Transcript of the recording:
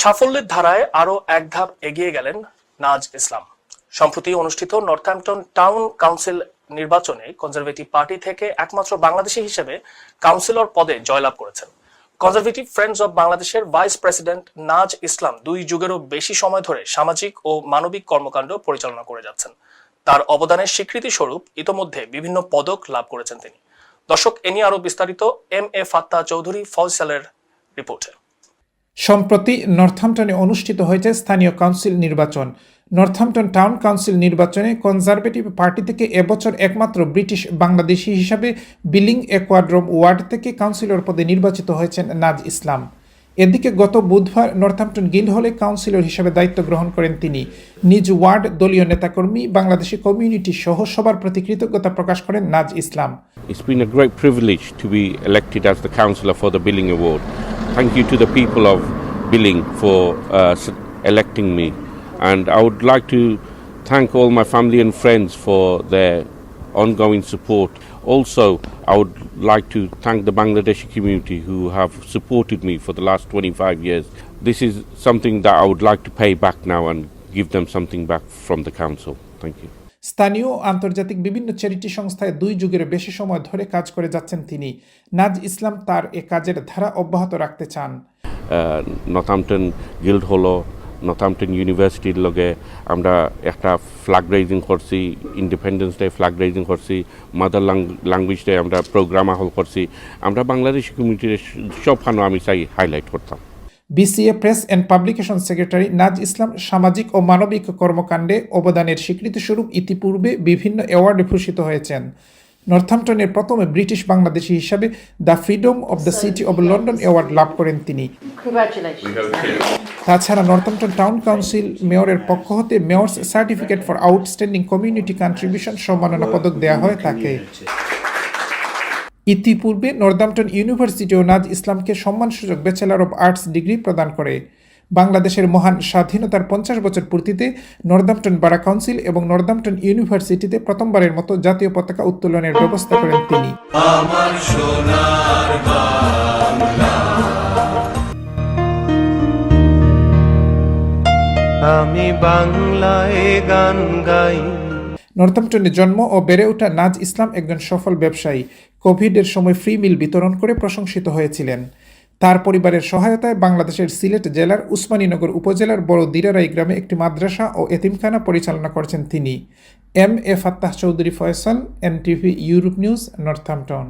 সাফল্যের ধারায় আরও এক ধাপ এগিয়ে গেলেন নাজ ইসলাম। সম্প্রতি অনুষ্ঠিত নর্থহ্যাম্পটন টাউন কাউন্সিল নির্বাচনে কনজারভেটিভ পার্টি থেকে একমাত্র বাংলাদেশি হিসেবে কাউন্সিলর পদে জয়লাভ করেছেন। কনজারভেটিভ ফ্রেন্ডস অব বাংলাদেশের ভাইস প্রেসিডেন্ট নাজ ইসলাম দুই যুগেরও বেশি সময় ধরে সামাজিক ও মানবিক কর্মকাণ্ড পরিচালনা করে যাচ্ছেন। তার অবদানের স্বীকৃতি স্বরূপ ইতোমধ্যে বিভিন্ন পদক লাভ করেছেন তিনি। দর্শক, এ নিয়ে আরও বিস্তারিত এম এ ফাত্তা চৌধুরী ফয়সালের রিপোর্টে। সম্প্রতি নর্থহ্যাম্পটনে অনুষ্ঠিত হয়েছে স্থানীয় কাউন্সিল নির্বাচন। নর্থহ্যাম্পটন টাউন কাউন্সিল নির্বাচনে কনজারভেটিভ পার্টি থেকে এবছর একমাত্র ব্রিটিশ বাংলাদেশি হিসাবে বিলিং একোয়াড্রোম ওয়ার্ড থেকে কাউন্সিলর পদে নির্বাচিত হয়েছেন নাজ ইসলাম। এদিকে গত বুধবার নর্থহ্যাম্পটন গিল্ড হলে কাউন্সিলর হিসেবে দায়িত্ব গ্রহণ করেন তিনি। নিজ ওয়ার্ড দলীয় নেতাকর্মী, বাংলাদেশি কমিউনিটি সহ সবার প্রতি কৃতজ্ঞতা প্রকাশ করেন নাজ ইসলাম। It's been a great privilege to be elected as the councillor for the Billing Award. Thank you to the people of Billing for uh, electing me. And I would like to thank all my family and friends for their ongoing support. Also, I would like to thank the Bangladeshi community who have supported me for the last 25 years. This is something that I would like to pay back now and give them something back from the council. Thank you. স্থানীয় আন্তর্জাতিক বিভিন্ন charity সংস্থায় দুই যুগের বেশি সময় ধরে কাজ করে যাচ্ছেন তিনি। নাজ ইসলাম তার এ কাজের ধারা অব্যাহত রাখতে চান। নর্থহ্যাম্পটন গিল্ড হলো নর্থহ্যাম্পটন ইউনিভার্সিটির লগে আমরা একটা ফ্ল্যাগ রাইজিং করছি ইন্ডিপেন্ডেন্স ডে ফ্ল্যাগ রাইজিং করছি মাদার ল্যাঙ্গুয়েজ ডে আমরা প্রোগ্রাম হল করছি। আমরা বাংলাদেশি কমিউনিটির সবখানে আমি চাই হাইলাইট করতাম। BCA press and publication secretary Naz Islam সামাজিক ও মানবিক কর্মকাণ্ডে অবদানের স্বীকৃতিস্বরূপ ইতিপূর্বে বিভিন্ন অ্যাওয়ার্ডে ভূষিত হয়েছেন। নর্থহ্যাম্পটনের প্রথমে ব্রিটিশ বাংলাদেশি হিসাবে the freedom of the city of London award লাভ করেন তিনি। তাছাড়া নর্থহ্যাম্পটন টাউন কাউন্সিল মেয়রের পক্ষ হতে mayor's certificate for outstanding community contribution সম্মাননা পদক দেওয়া হয় তাকে। ইতিপূর্বে নর্দাম্পটন ইউনিভার্সিটিও নাজ ইসলামকে সম্মানসূচক ব্যাচেলর অব আর্টস ডিগ্রি প্রদান করে। বাংলাদেশের মহান স্বাধীনতার পঞ্চাশ বছর পূর্তিতে নর্দাম্পটন বারা কাউন্সিল এবং নর্দাম্পটন ইউনিভার্সিটিতে প্রথমবারের মতো জাতীয় পতাকা উত্তোলনের ব্যবস্থা করেন তিনি। আমি বাংলায় গান গাই। নর্থাম্পটনে জন্ম ও বেড়ে ওঠা নাজ ইসলাম একজন সফল ব্যবসায়ী। কোভিডের সময় ফ্রি মিল বিতরণ করে প্রশংসিত হয়েছিলেন। তার পরিবারের সহায়তায় বাংলাদেশের সিলেট জেলার উসমানীনগর উপজেলার বড় দিরারাই গ্রামে একটি মাদ্রাসা ও এতিমখানা পরিচালনা করছেন তিনি। M A Fattah Chowdhury Faisal NTV Europe news Northampton